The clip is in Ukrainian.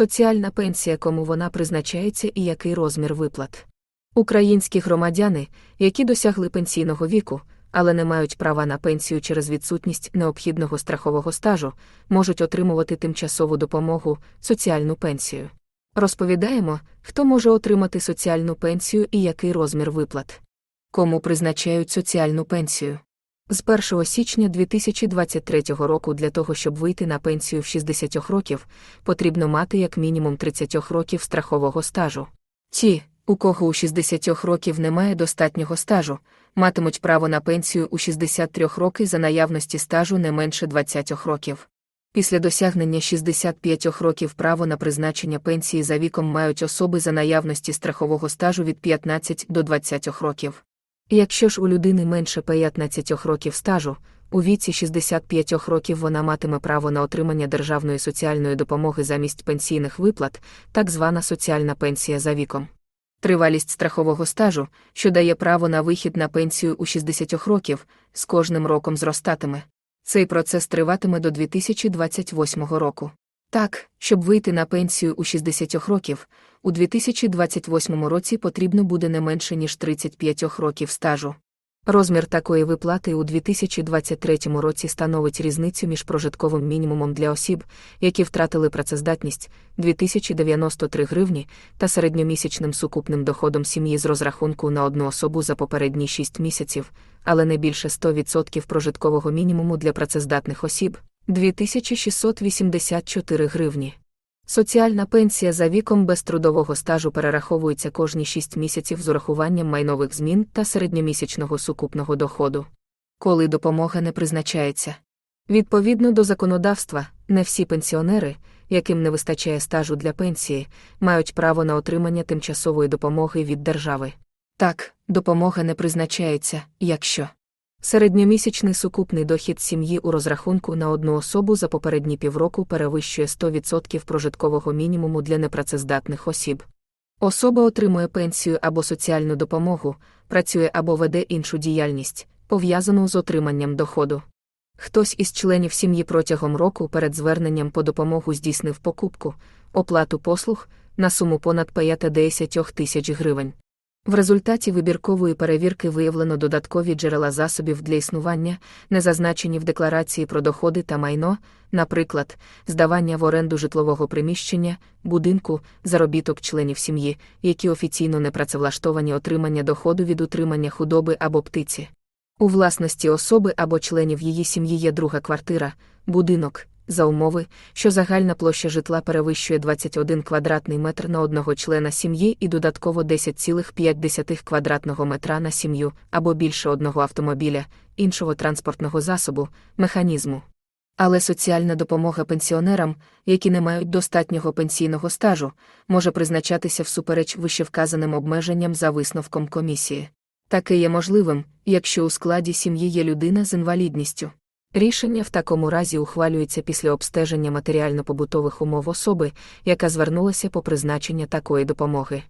Соціальна пенсія, кому вона призначається і який розмір виплат. Українські громадяни, які досягли пенсійного віку, але не мають права на пенсію через відсутність необхідного страхового стажу, можуть отримувати тимчасову допомогу, соціальну пенсію. Розповідаємо, хто може отримати соціальну пенсію і який розмір виплат. Кому призначають соціальну пенсію. З 1 січня 2023 року для того, щоб вийти на пенсію в 60 років, потрібно мати як мінімум 30 років страхового стажу. Ті, у кого у 60 років немає достатнього стажу, матимуть право на пенсію у 63 роки за наявності стажу не менше 20 років. Після досягнення 65 років право на призначення пенсії за віком мають особи за наявності страхового стажу від 15 до 20 років. Якщо ж у людини менше 15 років стажу, у віці 65 років вона матиме право на отримання державної соціальної допомоги замість пенсійних виплат, так звана соціальна пенсія за віком. Тривалість страхового стажу, що дає право на вихід на пенсію у 60 років, з кожним роком зростатиме. Цей процес триватиме до 2028 року. Так, щоб вийти на пенсію у 60 років, у 2028 році потрібно буде не менше ніж 35 років стажу. Розмір такої виплати у 2023 році становить різницю між прожитковим мінімумом для осіб, які втратили працездатність 2093 гривні, та середньомісячним сукупним доходом сім'ї з розрахунку на одну особу за попередні 6 місяців, але не більше 100% прожиткового мінімуму для працездатних осіб 2684 гривні. Соціальна пенсія за віком без трудового стажу перераховується кожні 6 місяців з урахуванням майнових змін та середньомісячного сукупного доходу. Коли допомога не призначається. Відповідно до законодавства, не всі пенсіонери, яким не вистачає стажу для пенсії, мають право на отримання тимчасової допомоги від держави. Так, допомога не призначається, якщо Середньомісячний сукупний дохід сім'ї у розрахунку на одну особу за попередні півроку перевищує 100% прожиткового мінімуму для непрацездатних осіб. Особа отримує пенсію або соціальну допомогу, працює або веде іншу діяльність, пов'язану з отриманням доходу. Хтось із членів сім'ї протягом року перед зверненням по допомогу здійснив покупку, оплату послуг на суму понад 5-10 тисяч гривень. В результаті вибіркової перевірки виявлено додаткові джерела засобів для існування, не зазначені в декларації про доходи та майно, наприклад, здавання в оренду житлового приміщення, будинку, заробіток членів сім'ї, які офіційно не працевлаштовані отримання доходу від утримання худоби або птиці. У власності особи або членів її сім'ї є друга квартира, будинок, за умови, що загальна площа житла перевищує 21 квадратний метр на одного члена сім'ї і додатково 10,5 квадратного метра на сім'ю або більше одного автомобіля, іншого транспортного засобу, механізму. Але соціальна допомога пенсіонерам, які не мають достатнього пенсійного стажу, може призначатися всупереч вищевказаним обмеженням за висновком комісії. Таке є можливим, якщо у складі сім'ї є людина з інвалідністю. Рішення в такому разі ухвалюється після обстеження матеріально-побутових умов особи, яка звернулася по призначення такої допомоги.